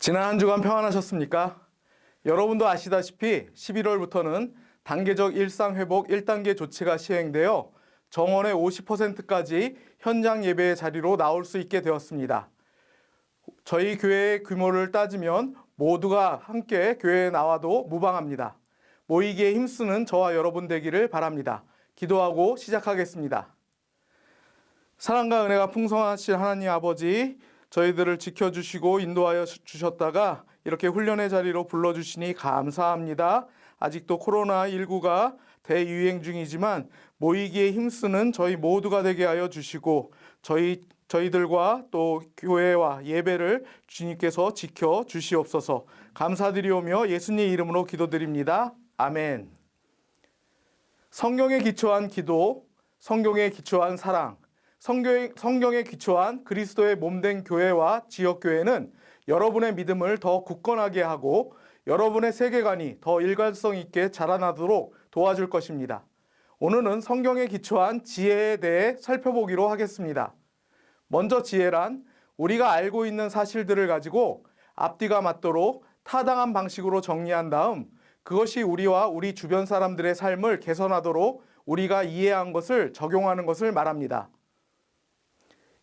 지난 한 주간 평안하셨습니까? 여러분도 아시다시피 11월부터는 단계적 일상회복 1단계 조치가 시행되어 정원의 50%까지 현장 예배의 자리로 나올 수 있게 되었습니다. 저희 교회의 규모를 따지면 모두가 함께 교회에 나와도 무방합니다. 모이기에 힘쓰는 저와 여러분 되기를 바랍니다. 기도하고 시작하겠습니다. 사랑과 은혜가 풍성하신 하나님 아버지, 저희들을 지켜주시고 인도하여 주- 주셨다가 이렇게 훈련의 자리로 불러주시니 감사합니다. 아직도 코로나19가 대유행 중이지만 모이기에 힘쓰는 저희 모두가 되게 하여 주시고 저희 저희들과 또 교회와 예배를 주님께서 지켜 주시옵소서. 감사드리오며 예수님 이름으로 기도드립니다. 아멘. 성경에 기초한 기도, 성경에 기초한 사랑, 성경, 성경에 기초한 그리스도의 몸된 교회와 지역교회는 여러분의 믿음을 더 굳건하게 하고 여러분의 세계관이 더 일관성 있게 자라나도록 도와줄 것입니다. 오늘은 성경에 기초한 지혜에 대해 살펴보기로 하겠습니다. 먼저 지혜란 우리가 알고 있는 사실들을 가지고 앞뒤가 맞도록 타당한 방식으로 정리한 다음 그것이 우리와 우리 주변 사람들의 삶을 개선하도록 우리가 이해한 것을 적용하는 것을 말합니다.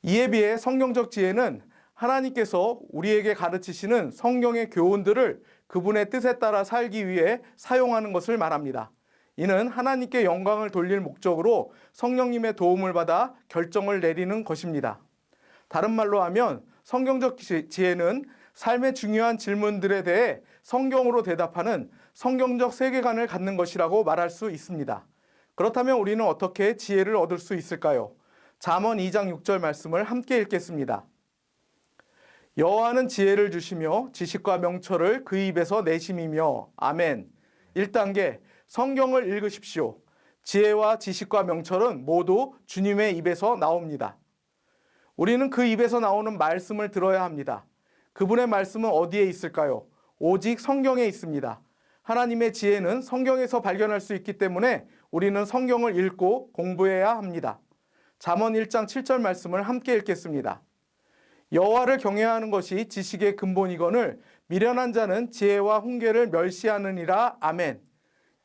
이에 비해 성경적 지혜는 하나님께서 우리에게 가르치시는 성경의 교훈들을 그분의 뜻에 따라 살기 위해 사용하는 것을 말합니다. 이는 하나님께 영광을 돌릴 목적으로 성령님의 도움을 받아 결정을 내리는 것입니다. 다른 말로 하면 성경적 지- 지혜는 삶의 중요한 질문들에 대해 성경으로 대답하는 성경적 세계관을 갖는 것이라고 말할 수 있습니다. 그렇다면 우리는 어떻게 지혜를 얻을 수 있을까요? 잠언 2장 6절 말씀을 함께 읽겠습니다. 여호와는 지혜를 주시며 지식과 명철을 그 입에서 내심이며 아멘. 1단계 성경을 읽으십시오. 지혜와 지식과 명철은 모두 주님의 입에서 나옵니다. 우리는 그 입에서 나오는 말씀을 들어야 합니다. 그분의 말씀은 어디에 있을까요? 오직 성경에 있습니다. 하나님의 지혜는 성경에서 발견할 수 있기 때문에 우리는 성경을 읽고 공부해야 합니다. 잠언 1장 7절 말씀을 함께 읽겠습니다. 여호와를 경외하는 것이 지식의 근본이거늘 미련한 자는 지혜와 훈계를 멸시하느니라 아멘.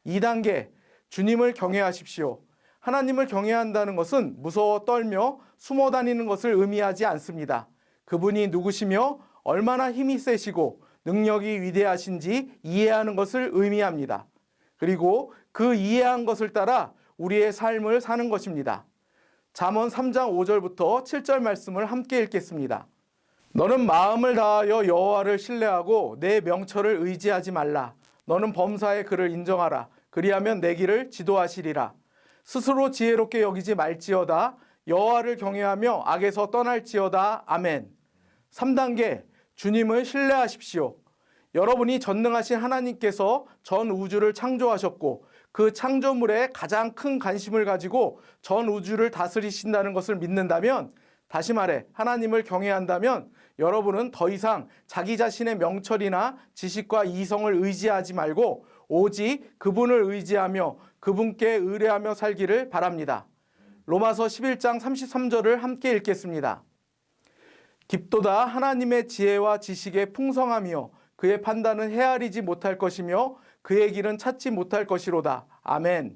2단계 주님을 경외하십시오. 하나님을 경외한다는 것은 무서워 떨며 숨어 다니는 것을 의미하지 않습니다. 그분이 누구시며 얼마나 힘이 세시고 능력이 위대하신지 이해하는 것을 의미합니다. 그리고 그 이해한 것을 따라 우리의 삶을 사는 것입니다. 잠언 3장 5절부터 7절 말씀을 함께 읽겠습니다. 너는 마음을 다하여 여호와를 신뢰하고 내 명철을 의지하지 말라. 너는 범사의 그를 인정하라. 그리하면 내 길을 지도하시리라. 스스로 지혜롭게 여기지 말지어다. 여호와를 경외하며 악에서 떠날지어다. 아멘. 3단계 주님을 신뢰하십시오. 여러분이 전능하신 하나님께서 전 우주를 창조하셨고 그 창조물에 가장 큰 관심을 가지고 전 우주를 다스리신다는 것을 믿는다면 다시 말해 하나님을 경외한다면 여러분은 더 이상 자기 자신의 명철이나 지식과 이성을 의지하지 말고 오직 그분을 의지하며 그분께 의뢰하며 살기를 바랍니다. 로마서 11장 33절을 함께 읽겠습니다. 깊도다 하나님의 지혜와 지식의 풍성함이요 그의 판단은 헤아리지 못할 것이며 그의 길은 찾지 못할 것이로다. 아멘.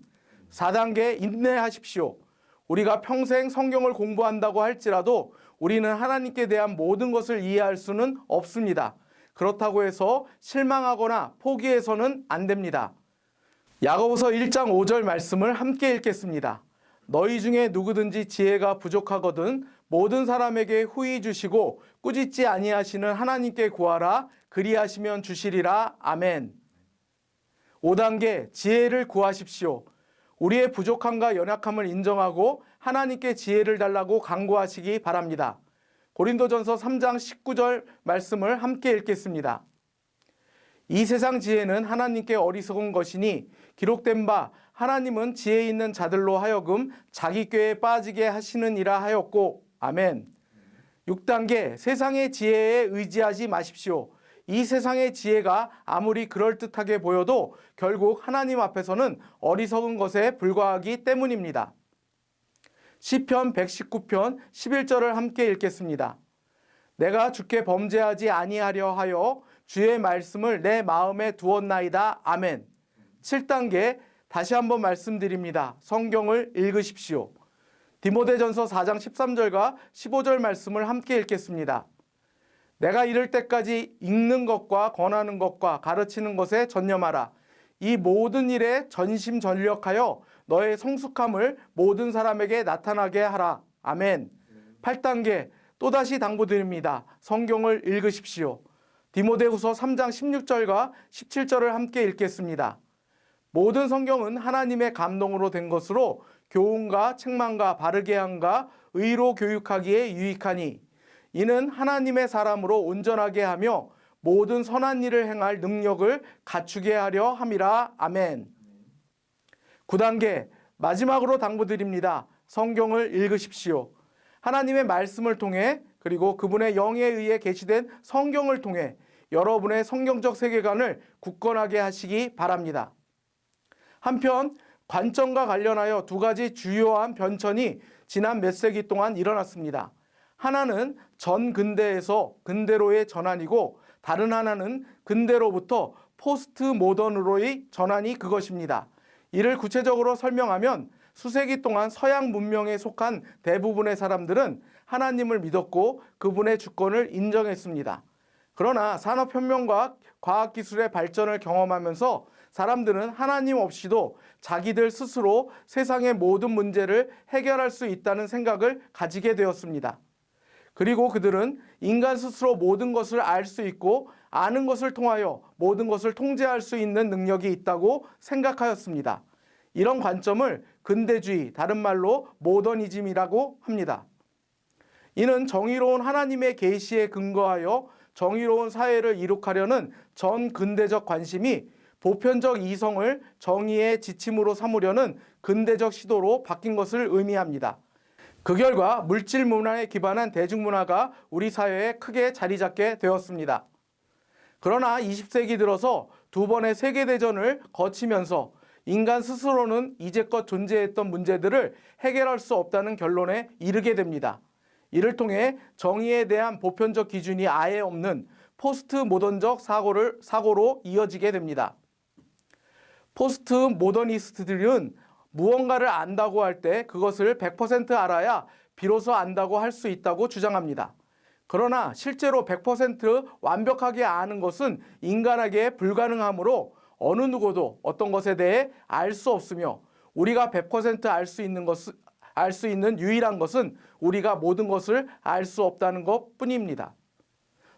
4단계 인내하십시오. 우리가 평생 성경을 공부한다고 할지라도 우리는 하나님께 대한 모든 것을 이해할 수는 없습니다. 그렇다고 해서 실망하거나 포기해서는 안 됩니다. 야고보서 1장 5절 말씀을 함께 읽겠습니다. 너희 중에 누구든지 지혜가 부족하거든 모든 사람에게 후히 주시고 꾸짖지 아니하시는 하나님께 구하라 그리하시면 주시리라 아멘. 5단계 지혜를 구하십시오. 우리의 부족함과 연약함을 인정하고 하나님께 지혜를 달라고 간구하시기 바랍니다. 고린도전서 3장 19절 말씀을 함께 읽겠습니다. 이 세상 지혜는 하나님께 어리석은 것이니 기록된 바 하나님은 지혜 있는 자들로 하여금 자기 꾀에 빠지게 하시느니라 하였고 아멘. 6단계 세상의 지혜에 의지하지 마십시오. 이 세상의 지혜가 아무리 그럴듯하게 보여도 결국 하나님 앞에서는 어리석은 것에 불과하기 때문입니다. 시편 119편 11절을 함께 읽겠습니다. 내가 주께 범죄하지 아니하려 하여 주의 말씀을 내 마음에 두었나이다. 아멘. 7단계 다시 한번 말씀드립니다. 성경을 읽으십시오. 디모데전서 4장 13절과 15절 말씀을 함께 읽겠습니다. 내가 이를 때까지 읽는 것과 권하는 것과 가르치는 것에 전념하라. 이 모든 일에 전심전력하여 너의 성숙함을 모든 사람에게 나타나게 하라. 아멘. 8단계 또다시 당부드립니다. 성경을 읽으십시오. 디모데후서 3장 16절과 17절을 함께 읽겠습니다. 모든 성경은 하나님의 감동으로 된 것으로 교훈과 책망과 바르게 함과 의로 교육하기에 유익하니 이는 하나님의 사람으로 온전하게 하며 모든 선한 일을 행할 능력을 갖추게 하려 함이라. 아멘. 9단계 마지막으로 당부드립니다. 성경을 읽으십시오. 하나님의 말씀을 통해 그리고 그분의 영에 의해 계시된 성경을 통해 여러분의 성경적 세계관을 굳건하게 하시기 바랍니다. 한편 관점과 관련하여 두 가지 주요한 변천이 지난 몇 세기 동안 일어났습니다. 하나는 전 근대에서 근대로의 전환이고 다른 하나는 근대로부터 포스트 모던으로의 전환이 그것입니다. 이를 구체적으로 설명하면 수세기 동안 서양 문명에 속한 대부분의 사람들은 하나님을 믿었고 그분의 주권을 인정했습니다. 그러나 산업혁명과 과학기술의 발전을 경험하면서 사람들은 하나님 없이도 자기들 스스로 세상의 모든 문제를 해결할 수 있다는 생각을 가지게 되었습니다. 그리고 그들은 인간 스스로 모든 것을 알 수 있고 아는 것을 통하여 모든 것을 통제할 수 있는 능력이 있다고 생각하였습니다. 이런 관점을 근대주의, 다른 말로 모더니즘이라고 합니다. 이는 정의로운 하나님의 계시에 근거하여 정의로운 사회를 이룩하려는 전 근대적 관심이 보편적 이성을 정의의 지침으로 삼으려는 근대적 시도로 바뀐 것을 의미합니다. 그 결과 물질 문화에 기반한 대중문화가 우리 사회에 크게 자리 잡게 되었습니다. 그러나 20세기 들어서 두 번의 세계대전을 거치면서 인간 스스로는 이제껏 존재했던 문제들을 해결할 수 없다는 결론에 이르게 됩니다. 이를 통해 정의에 대한 보편적 기준이 아예 없는 포스트 모던적 사고를 사고로 이어지게 됩니다. 포스트 모더니스트들은 무언가를 안다고 할 때 그것을 100% 알아야 비로소 안다고 할 수 있다고 주장합니다. 그러나 실제로 100% 완벽하게 아는 것은 인간에게 불가능하므로 어느 누구도 어떤 것에 대해 알 수 없으며 우리가 100%알 수 있는 것을 알수 있는 유일한 것은 우리가 모든 것을 알 수 없다는 것 뿐입니다.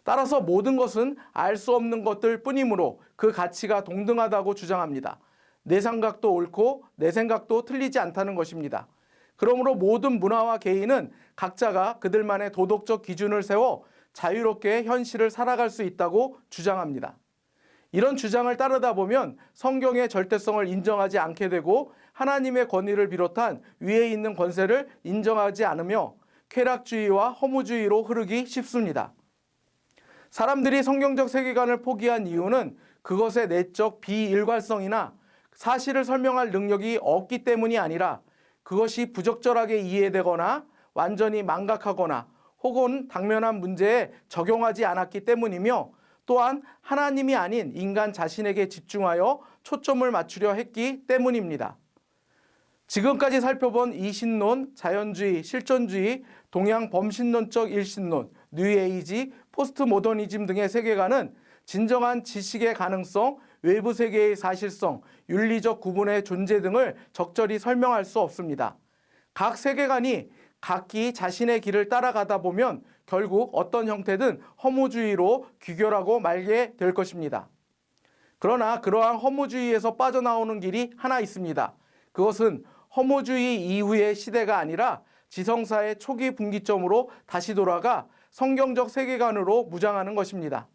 따라서 모든 것은 알 수 없는 것들 뿐이므로 그 가치가 동등하다고 주장합니다. 내 생각도 옳고 내 생각도 틀리지 않다는 것입니다. 그러므로 모든 문화와 개인은 각자가 그들만의 도덕적 기준을 세워 자유롭게 현실을 살아갈 수 있다고 주장합니다. 이런 주장을 따르다 보면 성경의 절대성을 인정하지 않게 되고 하나님의 권위를 비롯한 위에 있는 권세를 인정하지 않으며 쾌락주의와 허무주의로 흐르기 쉽습니다. 사람들이 성경적 세계관을 포기한 이유는 그것의 내적 비일관성이나 사실을 설명할 능력이 없기 때문이 아니라 그것이 부적절하게 이해되거나 완전히 망각하거나 혹은 당면한 문제에 적용하지 않았기 때문이며 또한 하나님이 아닌 인간 자신에게 집중하여 초점을 맞추려 했기 때문입니다. 지금까지 살펴본 이신론, 자연주의, 실존주의, 동양 범신론적 일신론, 뉴에이지, 포스트 모더니즘 등의 세계관은 진정한 지식의 가능성, 외부 세계의 사실성, 윤리적 구분의 존재 등을 적절히 설명할 수 없습니다. 각 세계관이 각기 자신의 길을 따라가다 보면 결국 어떤 형태든 허무주의로 귀결하고 말게 될 것입니다. 그러나 그러한 허무주의에서 빠져나오는 길이 하나 있습니다. 그것은 허무주의 이후의 시대가 아니라 지성사의 초기 분기점으로 다시 돌아가 성경적 세계관으로 무장하는 것입니다.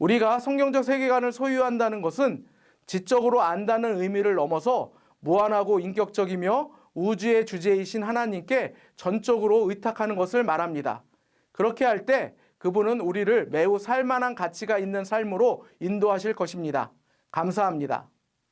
우리가 성경적 세계관을 소유한다는 것은 지적으로 안다는 의미를 넘어서 무한하고 인격적이며 우주의 주제이신 하나님께 전적으로 의탁하는 것을 말합니다. 그렇게 할 때 그분은 우리를 매우 살만한 가치가 있는 삶으로 인도하실 것입니다. 감사합니다.